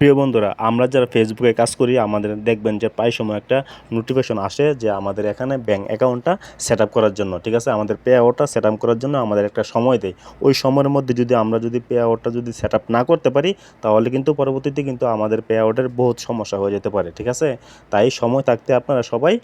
প্রিয় বন্ধুরা, আমরা যারা ফেসবুকে কাজ করি, আমাদের দেখবেন যে প্রায় সময় একটা নোটিফিকেশন আসে যে আমাদের এখানে ব্যাঙ্ক অ্যাকাউন্টটা সেট করার জন্য, ঠিক আছে? আমাদের পে আউটটা সেট করার জন্য আমাদের একটা সময় দেয়। ওই সময়ের মধ্যে যদি আমরা যদি পে আউটটা যদি সেট না করতে পারি, তাহলে কিন্তু পরবর্তীতে কিন্তু আমাদের পে আউটের বহুত সমস্যা হয়ে যেতে পারে, ঠিক আছে? তাই সময় থাকতে আপনারা সবাই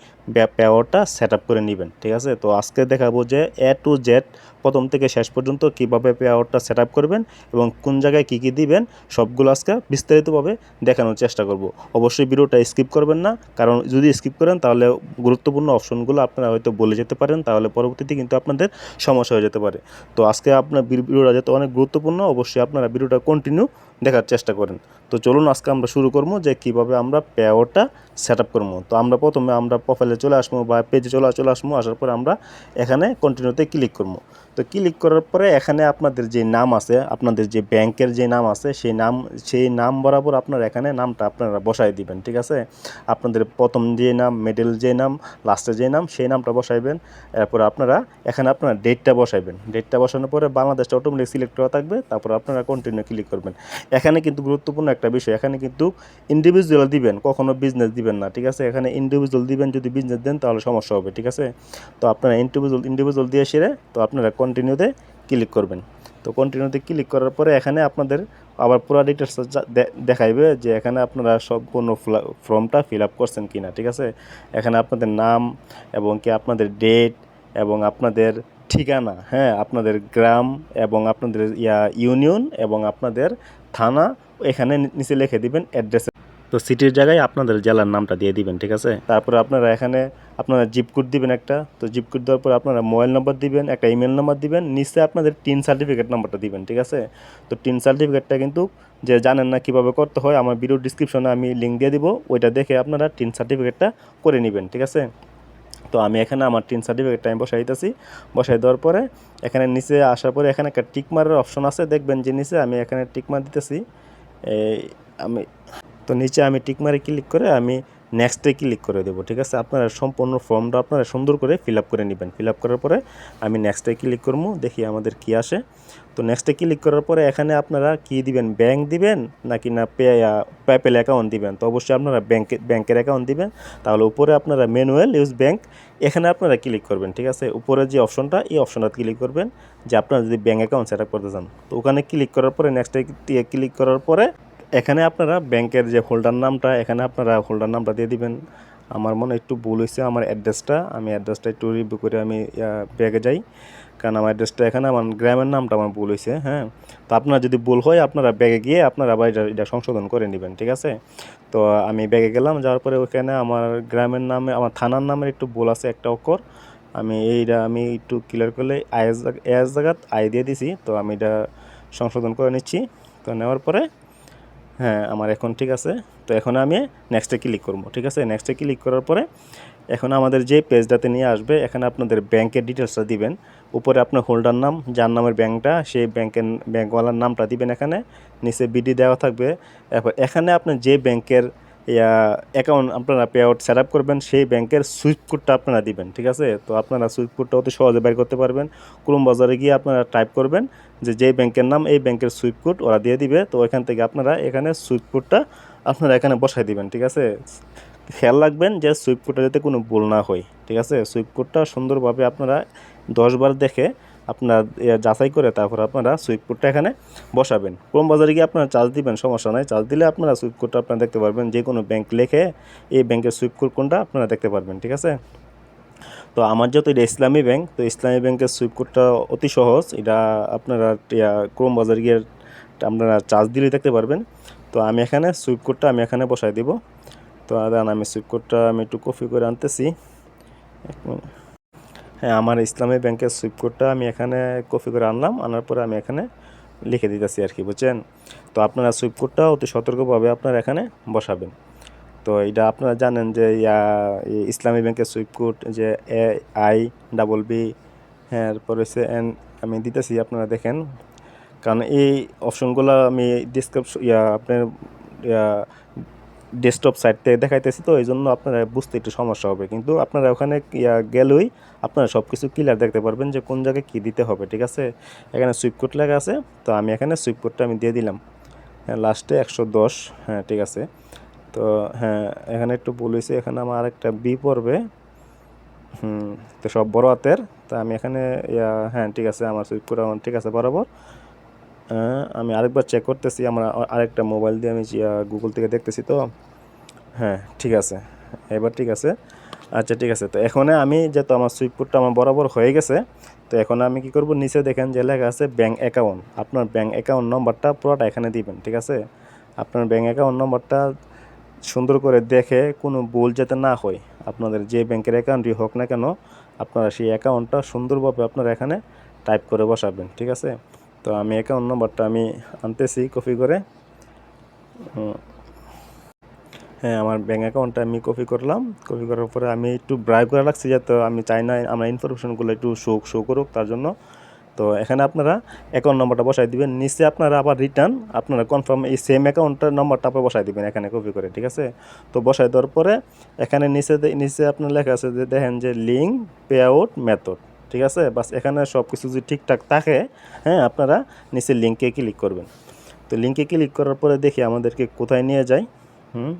পে আউটটা সেট করে নেবেন, ঠিক আছে? তো আজকে দেখাবো যে এ টু জেড প্রথম থেকে শেষ পর্যন্ত কীভাবে পে আউটটা সেট করবেন এবং কোন জায়গায় কী কী দিবেন, সবগুলো আজকে বিস্তারিতভাবে দেখানোর চেষ্টা করব। অবশ্যই ভিডিওটা স্কিপ করবেন না, কারণ যদি স্কিপ করেন তাহলে গুরুত্বপূর্ণ অপশনগুলো আপনারা হয়তো বলে যেতে পারেন, তাহলে পরবর্তীতে কিন্তু আপনাদের সমস্যা হয়ে যেতে পারে। তো আজকে আপনার ভিডিও- ভিডিওটা যেহেতু অনেক গুরুত্বপূর্ণ, অবশ্যই আপনারা ভিডিওটা কন্টিনিউ দেখার চেষ্টা করেন। তো চলুন আজকে আমরা শুরু করব যে কীভাবে আমরা পে আউটটা সেট আপ করব। তো আমরা প্রথমে আমরা প্রোফাইলে চলে আসব বা পেজে চলে চলে আসব, আসার পর আমরা এখানে কন্টিনিউতে ক্লিক করব। তো ক্লিক করার পরে এখানে আপনাদের যে নাম আছে, আপনাদের যে ব্যাংকের যে নাম আছে, সেই নাম সেই নাম বরাবর আপনারা এখানে নামটা আপনারা বসাই দিবেন, ঠিক আছে? আপনাদের প্রথম যে নাম মিডল যে নাম লাস্টে যে নাম, সেই নামটা বসাইবেন। এরপর আপনারা এখানে আপনারা ডেটটা বসাইবেন। ডেটটা বসানোর পরে বাংলাদেশটা অটোমেটিক সিলেক্ট করা থাকবে, তারপর আপনারা কন্টিনিউ ক্লিক করবেন। এখানে কিন্তু গুরুত্বপূর্ণ একটা বিষয়, এখানে কিন্তু ইন্ডিভিজুয়াল দিবেন, কখনো বিজনেস দিবেন না, ঠিক আছে? এখানে ইন্ডিভিজুয়াল দিবেন, যদি বিজনেস দেন তাহলে সমস্যা হবে, ঠিক আছে? তো আপনারা ইন্ডিভিজুয়াল ইন্ডিভিজুয়াল দিয়ে সেরে তো আপনারা কন্টিনিউতে ক্লিক করবেন। তো কন্টিনিউতে ক্লিক করার পরে এখানে আপনাদের আবার পুরো ডিটেলস দেখাইবে যে এখানে আপনারা সম্পূর্ণ ফর্মটা ফিল আপ করছেন কিনা, ঠিক আছে? এখানে আপনাদের নাম এবং কি আপনাদের ডেট এবং আপনাদের ঠিকানা হ্যাঁ? আপনাদের গ্রাম এবং আপনাদের ইয়া ইউনিয়ন এবং আপনাদের থানা, এখানে নিচে লিখে দিবেন অ্যাড্রেস তো সিটির জায়গায় আপনাদের জেলার নামটা দিয়ে দিবেন, ঠিক আছে? তারপরে আপনারা এখানে আপনারা জিপ কোড দিবেন একটা, তো জিপ কোড দেওয়ার পর আপনারা মোবাইল নাম্বার দিবেন, একটা ইমেল নাম্বার দিবেন, নিচে আপনাদের টিন সার্টিফিকেট নাম্বারটা দিবেন, ঠিক আছে? তো টিন সার্টিফিকেটটা কিন্তু যে জানেন না কীভাবে করতে হয়, আমার ভিডিও ডিসক্রিপশনে আমি লিঙ্ক দিয়ে দিব, ওইটা দেখে আপনারা টিন সার্টিফিকেটটা করে নেবেন, ঠিক আছে? তো আমি এখানে আমার টিন সার্টিফিকেটটা আমি বসাই দিতেছি, বসাই দেওয়ার পরে এখানে নিচে আসার পরে এখানে একটা টিক মারার অপশন আছে, দেখবেন যে নিচে আমি এখানে টিক মার দিতেছি আমি তো নিচে আমি টিক মারে ক্লিক করে আমি নেক্সটে ক্লিক করে দেবো, ঠিক আছে? আপনারা সম্পূর্ণ ফর্মটা আপনারা সুন্দর করে ফিল করে নেবেন। ফিল করার পরে আমি নেক্সটে ক্লিক করব, দেখি আমাদের কি আসে। তো নেক্সটে ক্লিক করার পরে এখানে আপনারা কি দিবেন? ব্যাংক দিবেন নাকি না পে পেপেল অ্যাকাউন্ট দিবেন? তো অবশ্যই আপনারা ব্যাংকে, ব্যাংকের অ্যাকাউন্ট দিবেন। তাহলে উপরে আপনারা ম্যানুয়াল ইউজ ব্যাংক এখানে আপনারা ক্লিক করবেন, ঠিক আছে? উপরে যে অপশনটা, এই অপশনটা ক্লিক করবেন। যে আপনারা যদি ব্যাংক অ্যাকাউন্ট সেট করতে চান। তো ওখানে ক্লিক করার পরে নেক্সটে ক্লিক করার পরে এখানে আপনারা ব্যাংকের যে হোল্ডার নামটা, এখানে আপনারা হোল্ডার নামটা দিয়ে দিবেন। আমার মনে একটু ভুল হয়েছে আমার অ্যাড্রেসটা আমি অ্যাড্রেসটা একটু রিভিউ করে আমি ব্যাগে যাই। কারণ আমার অ্যাড্রেসটা এখানে, আমার গ্রামের নামটা আমার ভুল হয়েছে হ্যাঁ। তো আপনার যদি ভুল হয়, আপনারা ব্যাগে গিয়ে আপনারা আবার এটা এটা সংশোধন করে নেবেন, ঠিক আছে? তো আমি ব্যাগে গেলাম, যাওয়ার পরে ওখানে আমার গ্রামের নামে, আমার থানার নামের একটু ভুল আছে, একটা অক্ষর। আমি এইটা, আমি একটু ক্লিয়ার করলে আয়েস এস জায়গাত আই দিয়ে দিছি। তো আমি এটা সংশোধন করে নিচ্ছি। তো নেওয়ার পরে হ্যাঁ আমার এখন ঠিক আছে। তো এখন আমি নেক্সটে ক্লিক করব, ঠিক আছে? নেক্সটে ক্লিক করার পরে এখন আমাদের যে পেজটাতে নিয়ে আসবে, এখানে আপনাদের ব্যাংকের ডিটেলসটা দিবেন। উপরে আপনার হোল্ডার নাম, যার নামের ব্যাংকটা সেই ব্যাংকের ব্যাংকওয়ালার নামটা দিবেন এখানে। নিচে বিডি দেওয়া থাকবে। এরপর এখানে আপনি যে ব্যাংকের অ্যাকাউন্ট আপনারা পে আউট সেট আপ করবেন, সেই ব্যাংকের সুইফট কোডটা আপনারা দিবেন, ঠিক আছে? তো আপনারা সুইফট কোডটা অতি সহজে বের করতে পারবেন। ক্রোম বাজারে গিয়ে আপনারা টাইপ করবেন। যে যেই ব্যাংকের নাম, এই ব্যাংকের সুইফট কোড ওরা দিয়ে দিবে। তো এখান থেকে আপনারা এখানে সুইফট কোডটা আপনারা এখানে বসাই দিবেন, ঠিক আছে? খেয়াল রাখবেন যে সুইফট কোডটা যাতে কোনো ভুল না হয়, ঠিক আছে? সুইফট কোডটা সুন্দরভাবে আপনারা দশবার দেখে আপনার যাচাই করে তারপর আপনারা সুইফট কোডটা এখানে বসাবেন। ক্রোম বাজারে গিয়ে আপনারা চার্জ দিবেন, সমস্যা নাই। চার্জ দিলে আপনারা সুইপ কোডটা আপনারা দেখতে পারবেন। যে কোনো ব্যাংক লেখে এই ব্যাংকের সুইফট কোড কোনটা আপনারা দেখতে পারবেন, ঠিক আছে? তো আমার যেহেতু এটা ইসলামী ব্যাংক, তো ইসলামী ব্যাংকের সুইপ কোডটা অতি সহজ। এটা আপনারা ক্রোম বাজার গিয়ে আপনারা চার্জ দিলে দেখতে পারবেন। তো আমি এখানে সুইপ কোডটা আমি এখানে বসাই দিব। তো দাঁড়ান, আমি সুইপ কোডটা আমি একটু কপি করে আনতেছি। হ্যাঁ আমার ইসলামী ব্যাংকের সুইপ কোডটা আমি এখানে কপি করে আনলাম। আনার পরে আমি এখানে লিখে দিতেছি আর কি, বুঝছেন? তো আপনারা সুইফট কোডটা অতি সতর্কভাবে আপনারা এখানে বসাবেন। তো এটা আপনারা জানেন যে, ইয়া ইসলামী ব্যাংকের সুইফট কোড যে এ আই ডাবল বি হ্যাঁ এরপর হচ্ছে এন, আমি দিতেছি আপনারা দেখেন। কারণ এই অপশনগুলো আমি ডিসক্রিপশন ইয়া, আপনার ডেস্কটপ সাইট থেকে দেখাইতেছি তো, এই জন্য আপনারা বুঝতে একটু সমস্যা হবে। কিন্তু আপনারা ওখানে গেলেই আপনারা সব কিছু ক্লিয়ার দেখতে পারবেন যে কোন জায়গায় কী দিতে হবে, ঠিক আছে? এখানে সুইপ কোড লেখা আছে, তো আমি এখানে সুইপ কোডটা আমি দিয়ে দিলাম। হ্যাঁ লাস্টে একশো দশ হ্যাঁ ঠিক আছে। তো হ্যাঁ এখানে একটু বলেছি এখানে আমার আরেকটা বি পড়বে। হুম, তো সব বড় হাতের। তা আমি এখানে হ্যাঁ ঠিক আছে, আমার সুইপ ঠিক আছে, বরাবর। আমি আরেকবার চেক করতেছি। আমার আরেকটা মোবাইল দিয়ে আমি গুগল থেকে দেখতেছি তো। হ্যাঁ ঠিক আছে। এবার ঠিক আছে। আচ্ছা ঠিক আছে। তো এখন আমি যেহেতু আমার সুইপপুরটা আমার বরাবর হয়ে গেছে, তো এখন আমি কি করব? নিচে দেখেন যে লেখা আছে ব্যাঙ্ক অ্যাকাউন্ট আপনার ব্যাঙ্ক অ্যাকাউন্ট নম্বরটা পুরোটা এখানে দিবেন, ঠিক আছে? আপনার ব্যাঙ্ক অ্যাকাউন্ট নম্বরটা সুন্দর করে দেখে কোনো ভুল যাতে না হয়, আপনাদের যে ব্যাংকের অ্যাকাউন্টই হোক না কেন, আপনারা সেই অ্যাকাউন্টটা সুন্দরভাবে আপনারা এখানে টাইপ করে বসাবেন, ঠিক আছে? তো আমি অ্যাকাউন্ট নম্বরটা আমি আনতেছি কপি করে। হ্যাঁ আমার ব্যাঙ্ক অ্যাকাউন্টটা আমি কপি করলাম। কপি করার পরে আমি একটু ব্রাই করে রাখছি যাতে আমি চাই না আমার ইনফরমেশনগুলো একটু শো শো করুক, তার জন্য। তো এখানে আপনারা অ্যাকাউন্ট নম্বরটা বসাই দিবেন। নিচে আপনারা আবার রিটার্ন আপনারা কনফার্ম এই সেম অ্যাকাউন্টের নম্বরটা আপনার বসাই দিবেন এখানে কপি করে, ঠিক আছে? তো বসাই দেওয়ার পরে এখানে নিচে নিচে আপনার লেখা আছে যে দেখেন যে লিঙ্ক পে আউট মেথড ঠিক আছে? বাস এখানে সব কিছু যদি ঠিকঠাক থাকে হ্যাঁ আপনারা নিচে লিঙ্কে ক্লিক করবেন। তো লিঙ্কে ক্লিক করার পরে দেখি আমাদেরকে কোথায় নিয়ে যায়। হুম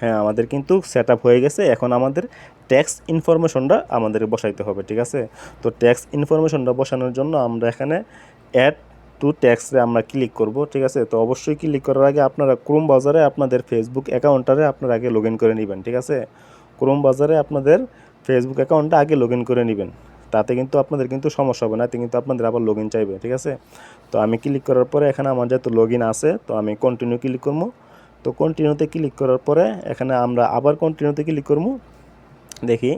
হ্যাঁ আমাদের কিন্তু সেট হয়ে গেছে। এখন আমাদের ট্যাক্স ইনফরমেশনটা আমাদের বসাইতে হবে, ঠিক আছে? তো ট্যাক্স ইনফরমেশনটা বসানোর জন্য আমরা এখানে অ্যাড টু ট্যাক্সে আমরা ক্লিক করব, ঠিক আছে? তো অবশ্যই ক্লিক করার আগে আপনারা ক্রোম বাজারে আপনাদের ফেসবুক অ্যাকাউন্টারে আপনারা আগে লগ করে নেবেন, ঠিক আছে? ক্রোম বাজারে আপনাদের ফেসবুক অ্যাকাউন্টটা আগে লগ করে নেবেন। তাতে কিন্তু আপনাদের কিন্তু সমস্যা হবে না, এতে কিন্তু আপনাদের আবার লগ চাইবে, ঠিক আছে? তো আমি ক্লিক করার পরে এখানে আমার যেহেতু লগ আছে, তো আমি কন্টিনিউ ক্লিক করব। তো কন্টিনিউতে ক্লিক করার পরে এখানে আমরা আবার কন্টিনিউতে ক্লিক করব। দেখি।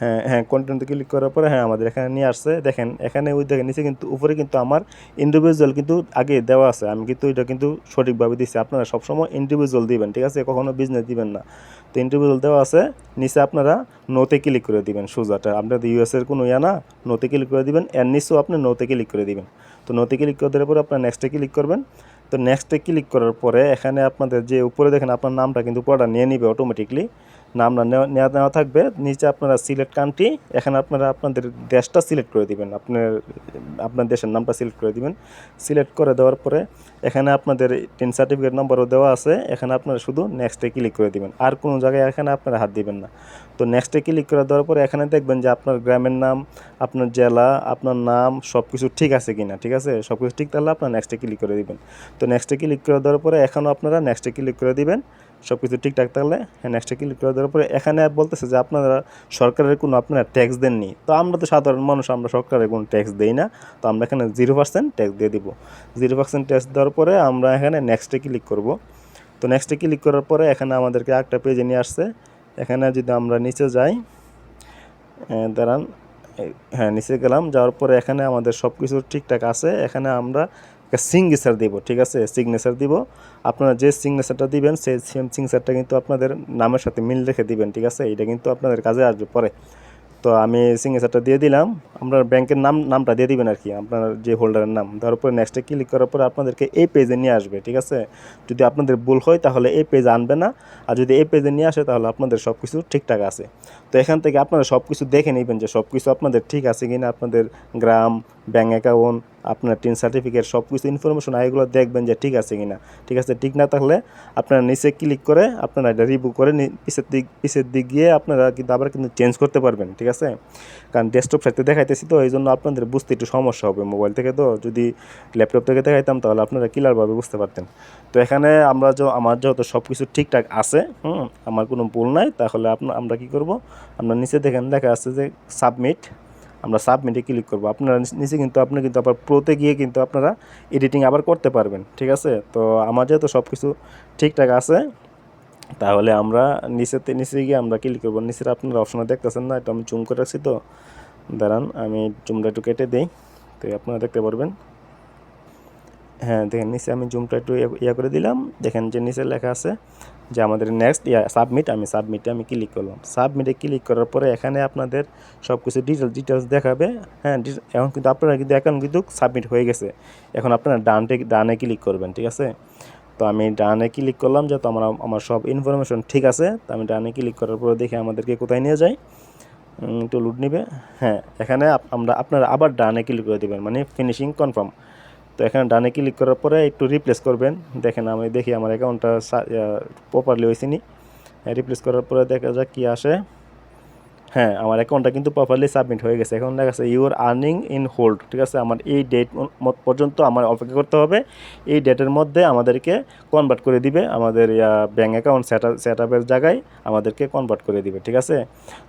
হ্যাঁ হ্যাঁ কন্টিনিউতে ক্লিক করার পরে হ্যাঁ আমাদের এখানে নিয়ে আসছে। দেখেন, এখানে ওই দেখেন, নিচে কিন্তু, উপরে কিন্তু আমার ইন্ডিভিজুয়াল কিন্তু আগে দেওয়া আছে। আমি কিন্তু এটা কিন্তু সঠিকভাবে দিচ্ছি আপনারা সবসময় ইন্ডিভিজুয়াল দিবেন, ঠিক আছে? কখনো বিজনেস দিবেন না। তো ইন্ডিভিজুয়াল দেওয়া আছে। নিচে আপনারা নোতে ক্লিক করে দিবেন সোজাটা। আপনাদের ইউএসের কোনো ইয়া না নোতে ক্লিক করে দিবেন। এর নিচেও আপনি নোতে ক্লিক করে দিবেন। তো নোতে ক্লিক করে দেওয়ার পরে আপনার নেক্সটে ক্লিক করবেন। তো নেক্সটে ক্লিক করার পরে, এখানে আপনাদের যে উপরে দেখেন, আপনার নামটা কিন্তু পুরোটা নিয়ে নিবে অটোমেটিকলি নামটা নেওয়া নেওয়া নেওয়া থাকবে। নিচে আপনারা সিলেক্ট কান্ট্রি এখানে আপনারা আপনাদের দেশটা সিলেক্ট করে দিবেন। আপনার আপনার দেশের নামটা সিলেক্ট করে দিবেন। সিলেক্ট করে দেওয়ার পরে এখানে আপনাদের টেন সার্টিফিকেট নম্বরও দেওয়া আছে। এখানে আপনারা শুধু নেক্সটে ক্লিক করে দিবেন। আর কোনো জায়গায় এখানে আপনারা হাত দিবেন না। তো নেক্সটে ক্লিক করে দেওয়ার পরে এখানে দেখবেন যে আপনার গ্রামের নাম, আপনার জেলা, আপনার নাম সব কিছু ঠিক আছে কি না ঠিক আছে? সব কিছু ঠিক তাহলে আপনার নেক্সটে ক্লিক করে দিবেন। তো নেক্সটে ক্লিক করে দেওয়ার পরে এখনও আপনারা নেক্সটে ক্লিক করে দিবেন। সব কিছু ঠিকঠাক থাকলে হ্যাঁ নেক্সটে ক্লিক করে দেওয়ার পরে এখানে বলতেছে যে আপনারা সরকারের কোনো আপনারা ট্যাক্স দেননি। তো আমরা তো সাধারণ মানুষ, আমরা সরকারের কোনো ট্যাক্স দেই না। তো আমরা এখানে জিরো পার্সেন্ট ট্যাক্স দিয়ে দিব। জিরো পার্সেন্ট ট্যাক্স দেওয়ার পরে আমরা এখানে নেক্সটে ক্লিক করব। তো নেক্সটে ক্লিক করার পরে এখানে আমাদেরকে একটা পেজে নিয়ে আসছে। এখানে যদি আমরা নিচে যাই দাঁড়ান হ্যাঁ নিচে গেলাম। যাওয়ার পরে এখানে আমাদের সব কিছু ঠিকঠাক আছে। এখানে আমরা সিগনেচার দিব, ঠিক আছে? সিগনেচার দিব। আপনারা যে সিগনেচারটা দিবেন, সেই সেম সিগনেচারটা কিন্তু আপনাদের নামের সাথে মিল রেখে দিবেন, ঠিক আছে? এটা কিন্তু আপনাদের কাজে আসবে পরে। তো আমি সিগনেচারটা দিয়ে দিলাম। আপনার ব্যাংকের নাম, নামটা দিয়ে দিবেন আর কি আপনার যে হোল্ডারের নাম। তার উপরে নেক্সটে ক্লিক করার পরে আপনাদেরকে এই পেজে নিয়ে আসবে, ঠিক আছে? যদি আপনাদের ভুল হয়, তাহলে এই পেজ আনবে না। আর যদি এই পেজে নিয়ে আসে, তাহলে আপনাদের সব কিছু ঠিকঠাক আছে। তো এখান থেকে আপনারা সব কিছু দেখে নেবেন যে সব কিছু আপনাদের ঠিক আছে কিনা, আপনাদের গ্রাম ব্যাঙ্ক অ্যাকাউন্ট আপনার টিন সার্টিফিকেট সব কিছু ইনফরমেশন এগুলো দেখবেন যে ঠিক আছে কিনা। ঠিক আছে, ঠিক না থাকলে আপনারা নিচে ক্লিক করে আপনারা এটা রিভিউ করে নি- পিছের দিক পিছের দিক গিয়ে আপনারা কিন্তু আবার কিন্তু চেঞ্জ করতে পারবেন, ঠিক আছে? কারণ ডেস্কটপ সাইতে দেখাইতেছি তো এই জন্য আপনাদের বুঝতে একটু সমস্যা হবে মোবাইল থেকে তো। যদি ল্যাপটপ থেকে দেখাইতাম তাহলে আপনারা ক্লিয়ারভাবে বুঝতে পারতেন। তো এখানে আমরা যে আমার যেহেতু সব কিছু ঠিকঠাক আছে, হুম, আমার কোনো ভুল নাই, তাহলে আমরা কি করব? আমরা নিচে দেখেন, দেখা আছে যে সাবমিট আমরা সাবমিটে ক্লিক করব। আপনারা নিচে কিন্তু আপনি কিন্তু আবার প্রোতে গিয়ে কিন্তু আপনারা এডিটিং আবার করতে পারবেন, ঠিক আছে? তো আমার যেহেতু সব কিছু ঠিকঠাক আছে, তাহলে আমরা নিচেতে নিচে গিয়ে আমরা ক্লিক করব। নিচের আপনারা অপশনে দেখতেছেন না, এটা আমি জুম করে রাখছি তো। দাঁড়ান, আমি জুমটা একটু কেটে দিই। তো আপনারা দেখতে পারবেন। হ্যাঁ দেখেন, নিচে আমি জুমটা একটু ইয়া- করে দিলাম। দেখেন যে নিচে লেখা আছে যে আমাদের নেক্সট ইয়া সাবমিট আমি সাবমিটে আমি ক্লিক করলাম। সাবমিটে ক্লিক করার পরে এখানে আপনাদের সব কিছু ডিটেলস ডিটেলস দেখাবে। হ্যাঁ এখন কিন্তু আপনারা কিন্তু এখন কিন্তু সাবমিট হয়ে গেছে। এখন আপনারা ডানটে ডানে ক্লিক করবেন ঠিক আছে? তো আমি ডানে ক্লিক করলাম যেহেতু আমার আমার সব ইনফরমেশন ঠিক আছে। তো আমি ডানে ক্লিক করার পরে দেখি আমাদেরকে কোথায় নিয়ে উম, একটু লুট নিবে। হ্যাঁ এখানে আমরা আপনারা আবার ডানে ক্লিক করে দেবেন। মানে ফিনিশিং কনফার্ম তো এখানে ডানে ক্লিক করার পরে একটু রিপ্লেস করবেন। দেখেন আমি দেখি আমার অ্যাকাউন্টটা প্রপারলি হয়েছে নি। রিপ্লেস করার পরে দেখা যাক কী আসে। হ্যাঁ আমার অ্যাকাউন্টটা কিন্তু প্রপারলি সাবমিট হয়ে গেছে। এখন দেখা যাচ্ছে ইউর আর্নিং ইন হোল্ড ঠিক আছে? আমার এই ডেট পর্যন্ত আমার অপেক্ষা করতে হবে। এই ডেটের মধ্যে আমাদেরকে কনভার্ট করে দিবে আমাদের ব্যাঙ্ক অ্যাকাউন্ট সেট আপের জায়গায় আমাদেরকে কনভার্ট করে দিবে, ঠিক আছে?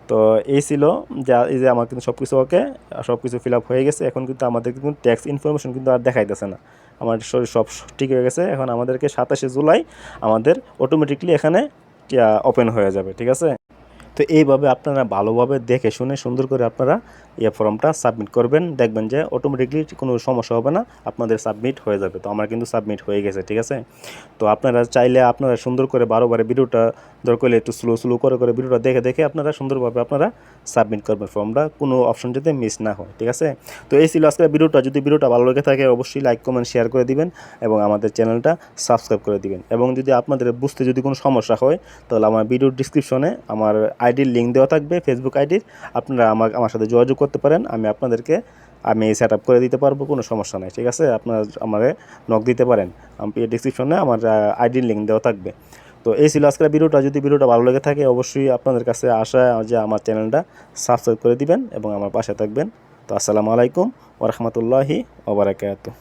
তো এই ছিল যা, এই যে আমার কিন্তু সব কিছু ওকে সব কিছু ফিল আপ হয়ে গেছে। এখন কিন্তু আমাদের কিন্তু ট্যাক্স ইনফরমেশন কিন্তু আর দেখাইতেছে না। আমার শরীর সব ঠিক হয়ে গেছে। এখন আমাদেরকে সাতাশে জুলাই আমাদের অটোমেটিকলি এখানে ওপেন হয়ে যাবে, ঠিক আছে? তো এইভাবে আপনারা ভালোভাবে দেখে শুনে সুন্দর করে আপনারা এই ফর্মটা সাবমিট করবেন। দেখবেন যে অটোমেটিকলি কোনো সমস্যা হবে না, আপনাদের সাবমিট হয়ে যাবে। তো আমার কিন্তু সাবমিট হয়ে গেছে, ঠিক আছে? তো আপনারা চাইলে আপনারা সুন্দর করে বারোবারে ভিডিওটা, দরকার হলে একটু স্লো স্লো করে করে ভিডিওটা দেখে দেখে আপনারা সুন্দরভাবে আপনারা সাবমিট করবেন ফর্মটা কোনো অপশন যাতে মিস না হয়, ঠিক আছে? তো এই ছিল আজকের ভিডিওটা। যদি ভিডিওটা ভালো লেগে থাকে, অবশ্যই লাইক কমেন্ট শেয়ার করে দিবেন এবং আমাদের চ্যানেলটা সাবস্ক্রাইব করে দিবেন। এবং যদি আপনাদের বুঝতে যদি কোনো সমস্যা হয়, তাহলে আমার ভিডিওর ডিসক্রিপশনে আমার আইডির লিঙ্ক দেওয়া থাকবে ফেসবুক আইডির আপনারা আমার আমার সাথে যোগাযোগ করতে পারেন, আমি আপনাদেরকে, আমি সেট আপ করে দিতে পারব, কোনো সমস্যা নাই, ঠিক আছে? আপনারা আমারে নক দিতে পারেন। আমি ডিসক্রিপশনে আমার আইডি লিঙ্ক দেওয়া থাকবে। তো এই ছিল আজকের ভিডিওটা। যদি ভিডিওটা ভালো লেগে থাকে, অবশ্যই আপনাদের কাছে আশা যে আমার চ্যানেলটা সাবস্ক্রাইব করে দিবেন এবং আমার পাশে থাকবেন। তো আসসালামু আলাইকুম ওরহমতুল্লাহি ওবরাকাতু